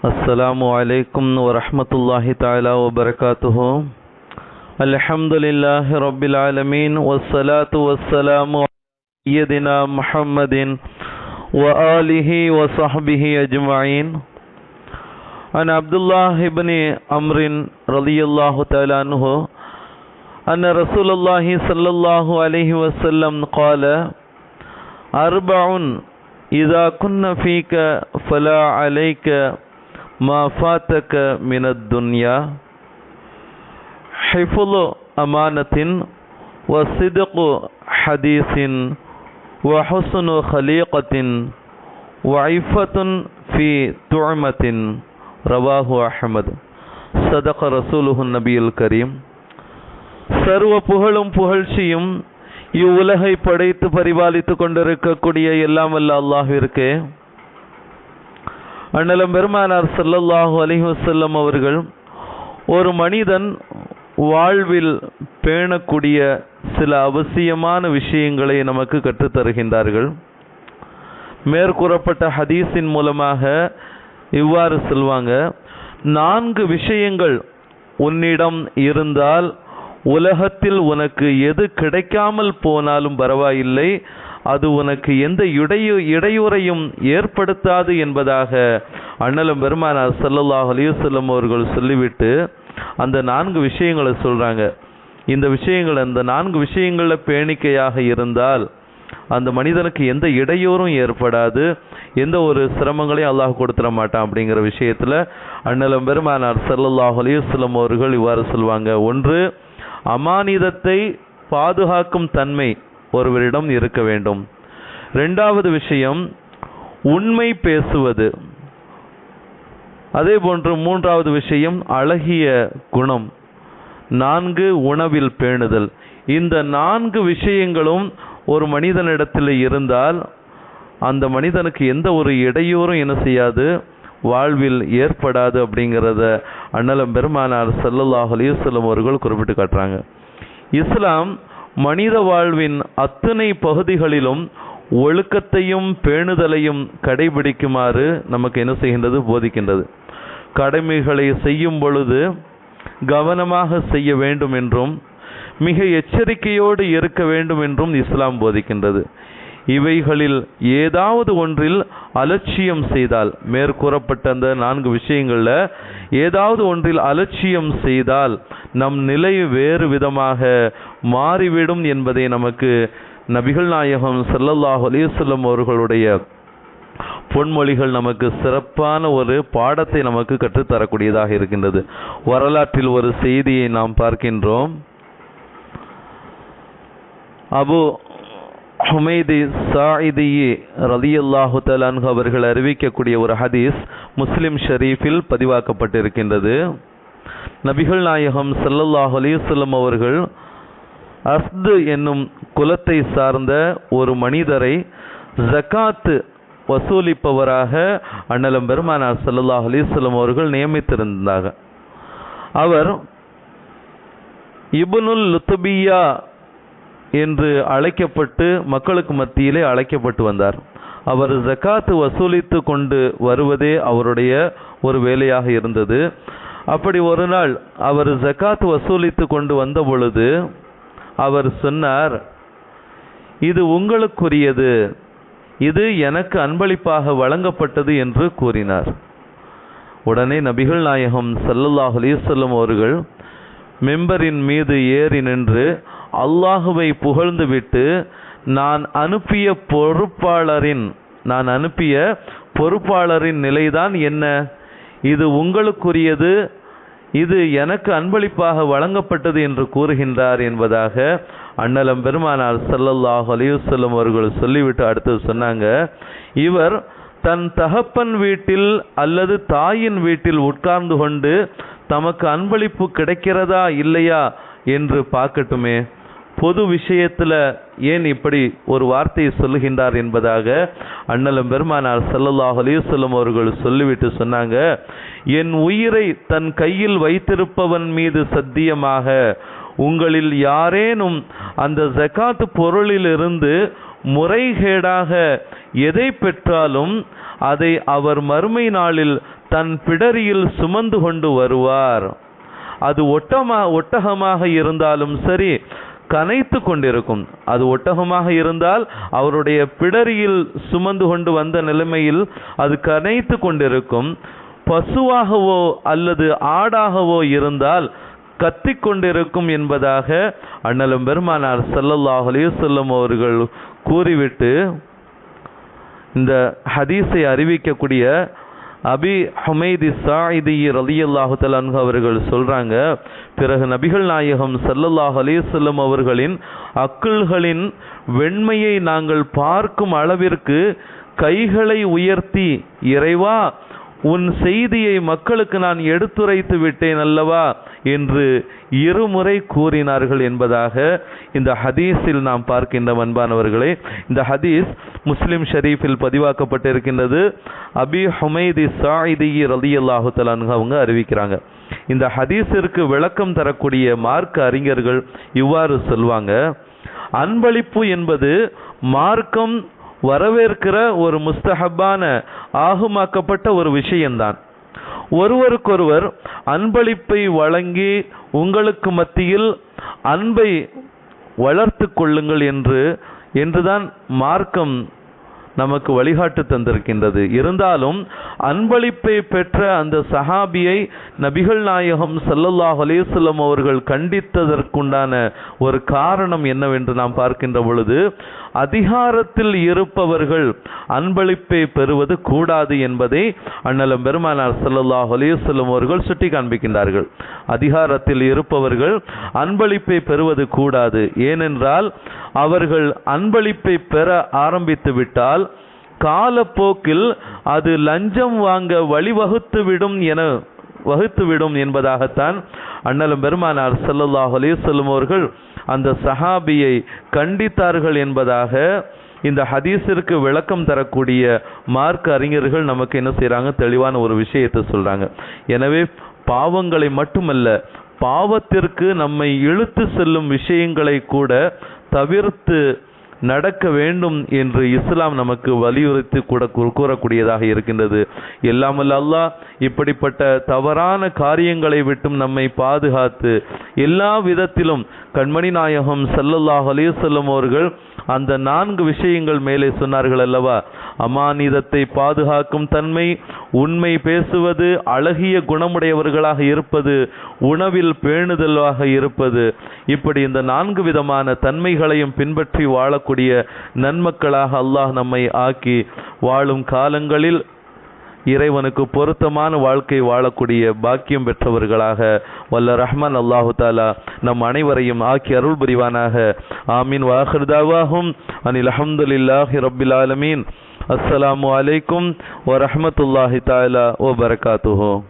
السلام عليكم ورحمة الله تعالى وبركاته. الحمد لله رب العالمين والصلاة والسلام على سيدنا محمد وآله وصحبه أجمعين. عن عبد الله بن عمرو رضي الله تعالى عنه أن رسول الله صلى الله عليه وسلم قال أربع إذا كن فيك فلا عليك மாஃபாத்தக மினத் துன்யா ஹிஃபுலு அமானத்தின் வசிதுகு ஹதீஸின் வஹுசுனு ஹலீகத்தின் வைஃபத்துன் ஃபி துழ்மத்தின் ரவாஹு அஹமது சதக ரசூலுஹு நபியுல் கரீம் சர்வ புகழும் புகழ்ச்சியும் இவ்வுலகை படைத்து பரிபாலித்து கொண்டிருக்கக்கூடிய எல்லாம் வல்ல அல்லாஹிற்கு அண்ணலம் பெருமானார் ஸல்லல்லாஹு அலைஹி வஸல்லம் அவர்கள் ஒரு மனிதன் வாழ்வில் பேணக்கூடிய சில அவசியமான விஷயங்களை நமக்கு கற்றுத்தருகின்றார்கள். மேற்கூறப்பட்ட ஹதீஸின் மூலமாக இவ்வாறு சொல்வாங்க நான்கு விஷயங்கள் உன்னிடம் இருந்தால் உலகத்தில் உனக்கு எது கிடைக்காமல் போனாலும் பரவாயில்லை அது உனக்கு எந்த இடையூ இடையூறையும் ஏற்படுத்தாது என்பதாக அண்ணலும் பெருமானார் ஸல்லல்லாஹு அலைஹி அவர்கள் சொல்லிவிட்டு அந்த நான்கு விஷயங்களை சொல்கிறாங்க இந்த விஷயங்கள் அந்த நான்கு விஷயங்களில் பேணிக்கையாக இருந்தால் அந்த மனிதனுக்கு எந்த இடையூறும் ஏற்படாது. எந்த ஒரு சிரமங்களையும் அல்லாஹ் கொடுத்துட மாட்டான் அப்படிங்கிற விஷயத்தில் அண்ணலம் பெருமானார் ஸல்லல்லாஹு அலைஹி அவர்கள் இவ்வாறு சொல்லுவாங்க ஒன்று அமானிதத்தை பாதுகாக்கும் தன்மை. ஒருவரிடம் இருக்க வேண்டும். ரெண்டாவது விஷயம் உண்மை பேசுவது. அதே போன்று மூன்றாவது விஷயம் அழகிய குணம். நான்கு உணவில் பேணுதல். இந்த நான்கு விஷயங்களும் ஒரு மனிதனிடத்தில் இருந்தால் அந்த மனிதனுக்கு எந்த ஒரு இடையூறும் என்ன செய்யாது? வாழ்வில் ஏற்படாது அப்படிங்கிறத அண்ணலம் பெருமானார் ஸல்லல்லாஹு அலைஹி அவர்கள் குறிப்பிட்டு காட்டுறாங்க. இஸ்லாம் மனித வாழ்வின் அத்தனை பகுதிகளிலும் ஒழுக்கத்தையும் பேணுதலையும் கடைபிடிக்குமாறு நமக்கு என்ன செய்கின்றது? போதிக்கின்றது. கடமைகளை செய்யும் பொழுது கவனமாக செய்ய வேண்டும் என்றும் மிக எச்சரிக்கையோடு இருக்க வேண்டும் என்றும் இஸ்லாம் போதிக்கின்றது. இவைகளில் ஏதாவது ஒன்றில் அலட்சியம் செய்தால் மேற்கூறப்பட்ட அந்த நான்கு விஷயங்களில் ஏதாவது ஒன்றில் அலட்சியம் செய்தால் நம் நிலை வேறு விதமாக மாறிவிடும் என்பதை நமக்கு நபிகள் நாயகம் சல்லல்லாஹ் அலிசல்லம் அவர்களுடைய பொன்மொழிகள் நமக்கு சிறப்பான ஒரு பாடத்தை நமக்கு கற்றுத்தரக்கூடியதாக இருக்கின்றது. வரலாற்றில் ஒரு செய்தியை நாம் பார்க்கின்றோம். அபு ஹுமைதி சாயிதி ரலியல்லாஹு தலான்ஹு அவர்கள் அறிவிக்கக்கூடிய ஒரு ஹதீஸ் முஸ்லிம் ஷரீஃபில் பதிவாக்கப்பட்டிருக்கின்றது. நபிகள் நாயகம் சல்லல்லாஹ் அலிசல்லம் அவர்கள் அஸ்து என்னும் குலத்தை சார்ந்த ஒரு மனிதரை ஜக்காத்து வசூலிப்பவராக அண்ணலம் பெருமானார் ஸல்லல்லாஹு அலிஸ்லம் அவர்கள் நியமித்திருந்தாங்க. அவர் இபுனுல் லுத்துபியா என்று அழைக்கப்பட்டு மக்களுக்கு மத்தியிலே அழைக்கப்பட்டு வந்தார். அவர் ஜக்காத்து வசூலித்து கொண்டு வருவதே அவருடைய ஒரு வேலையாக இருந்தது. அப்படி ஒரு நாள் அவர் ஜக்காத்து வசூலித்து கொண்டு வந்த பொழுது அவர் சொன்னார் இது உங்களுக்குரியது. இது எனக்கு அன்பளிப்பாக வழங்கப்பட்டது என்று கூறினார். உடனே நபிகள் நாயகம் சல்லல்லாஹ் அலிசல்லம் அவர்கள் மெம்பரின் மீது ஏறி நின்று அல்லாஹுவை புகழ்ந்துவிட்டு நான் அனுப்பிய பொறுப்பாளரின் நான் அனுப்பிய பொறுப்பாளரின் நிலைதான் என்ன? இது உங்களுக்குரியது. இது எனக்கு அன்பளிப்பாக வழங்கப்பட்டது என்று கூறுகின்றார் என்பதாக அண்ணலம் பெருமானார் ஸல்லல்லாஹு அலையுசல்லம் அவர்கள் சொல்லிவிட்டு அடுத்தது சொன்னாங்க இவர் தன் தகப்பன் வீட்டில் அல்லது தாயின் வீட்டில் உட்கார்ந்து கொண்டு தமக்கு அன்பளிப்பு கிடைக்கிறதா இல்லையா என்று பார்க்கட்டுமே. பொது விஷயத்தில் ஏன் இப்படி ஒரு வார்த்தையை சொல்லுகின்றார் என்பதாக அண்ணலும் பெருமானார் ஸல்லல்லாஹு அலைஹி அவர்கள் சொல்லிவிட்டு சொன்னாங்க என் உயிரை தன் கையில் வைத்திருப்பவன் மீது சத்தியமாக உங்களில் யாரேனும் அந்த ஜக்காத்து பொருளிலிருந்து முறைகேடாக எதை பெற்றாலும் அதை அவர் மறுமை நாளில் தன் பிடரியில் சுமந்து கொண்டு வருவார். அது ஒட்டமா ஒட்டகமாக இருந்தாலும் சரி கனைத்து கொண்டிருக்கும். அது ஒட்டகமாக இருந்தால் அவருடைய பிடரியில் சுமந்து கொண்டு வந்த நிலைமையில் அது கனைத்து கொண்டிருக்கும். பசுவாகவோ அல்லது ஆடாகவோ இருந்தால் கத்திக் கொண்டிருக்கும் என்பதாக அண்ணலும் பெருமானார் ஸல்லல்லாஹு அலைஹி அவர்கள் கூறிவிட்டு இந்த ஹதீஸை அறிவிக்கக்கூடிய அபி ஹுமைதி சாயிதி ரலியல்லாஹு தலான்கு அவர்கள் சொல்கிறாங்க பிறகு நபிகள் நாயகம் சல்லல்லாஹ் அலைஹி அவர்களின் அக்குள்களின் வெண்மையை நாங்கள் பார்க்கும் அளவிற்கு கைகளை உயர்த்தி இறைவா உன் செய்தியை மக்களுக்கு நான் எடுத்துரைத்து விட்டேன் அல்லவா என்று இருமுறை கூறினார்கள் என்பதாக இந்த ஹதீஸில் நாம் பார்க்கின்ற அன்பானவர்களே. இந்த ஹதீஸ் முஸ்லிம் ஷரீஃபில் பதிவாக்கப்பட்டிருக்கின்றது. அபி ஹுமைதி சாயிதி ரலியல்லாஹு தலான்ஹு அவங்க அறிவிக்கிறாங்க. இந்த ஹதீஸிற்கு விளக்கம் தரக்கூடிய மார்க்க அறிஞர்கள் இவ்வாறு சொல்வாங்க. அன்பளிப்பு என்பது மார்க்கம் வரவேற்கிற ஒரு முஸ்தஹப்பான ஆகுமாக்கப்பட்ட ஒரு விஷயம்தான். ஒருவருக்கொருவர் அன்பளிப்பை வழங்கி உங்களுக்கு மத்தியில் அன்பை வளர்த்து கொள்ளுங்கள் என்று என்றுதான் மார்க்கம் நமக்கு வழிகாட்டு தந்திருக்கின்றது. இருந்தாலும் அன்பளிப்பை பெற்ற அந்த சஹாபியை நபிகள் நாயகம் சல்லல்லாஹ் அலேசல்லம் அவர்கள் கண்டித்ததற்குண்டான ஒரு காரணம் என்னவென்று நாம் பார்க்கின்ற பொழுது அதிகாரத்தில் இருப்பவர்கள் அன்பளிப்பை பெறுவது கூடாது என்பதை அண்ணலம் பெருமானார் சல்லாஹ் அலைஹி அவர்கள் சுட்டி காண்பிக்கின்றார்கள். அதிகாரத்தில் இருப்பவர்கள் அன்பளிப்பை பெறுவது கூடாது. ஏனென்றால் அவர்கள் அன்பளிப்பை பெற ஆரம்பித்து விட்டால் காலப்போக்கில் அது லஞ்சம் வாங்க வழிவகுத்துவிடும் என வகுத்துவிடும் என்பதாகத்தான் அண்ணலும் பெருமானார் சல்லாஹ் அலைஹி அவர்கள் அந்த சஹாபியை கண்டித்தார்கள் என்பதாக இந்த ஹதீஸிற்கு விளக்கம் தரக்கூடிய மார்க் அறிஞர்கள் நமக்கு என்ன செய்கிறாங்க தெளிவான ஒரு விஷயத்தை சொல்கிறாங்க எனவே பாவங்களை மட்டுமல்ல பாவத்திற்கு நம்மை இழுத்து செல்லும் விஷயங்களை கூட தவிர்த்து நடக்க வேண்டும் என்று இஸ்லாம் நமக்கு வலியுறுத்தி கூட கூறக்கூடியதாக இருக்கின்றது. எல்லாமல்ல அல்லாஹ் இப்படிப்பட்ட தவறான காரியங்களை விட்டும் நம்மை பாதுகாத்து எல்லா விதத்திலும் கண்மணி நாயகம் சல்லல்லாஹ் அலிசல்லம் அவர்கள் அந்த நான்கு விஷயங்கள் மேலே சொன்னார்கள் அல்லவா? அமானிதத்தை பாதுகாக்கும் தன்மை உண்மை பேசுவது அழகிய குணமுடையவர்களாக இருப்பது உணவில் பேணுதலாக இருப்பது இப்படி இந்த நான்கு விதமான தன்மைகளையும் பின்பற்றி வாழக்கூடிய நன்மக்களாக அல்லாஹ் நம்மை ஆக்கி வாழும் காலங்களில் இறைவனுக்கு பொருத்தமான வாழ்க்கை வாழக்கூடிய பாக்கியம் பெற்றவர்களாக வல்ல ரஹ்மான் அல்லாஹு தாலா நம் அனைவரையும் ஆக்கி அருள் புரிவானாக. ஆமீன். வாஹிருதாவாகும் அனில் அஹமதுல்லாஹி ரபில் ஆலமீன். அஸ்ஸலாமு அலைக்கும். வரஹ்மத்துல்லாஹி தாலா ஓ பரகாத்துஹோ.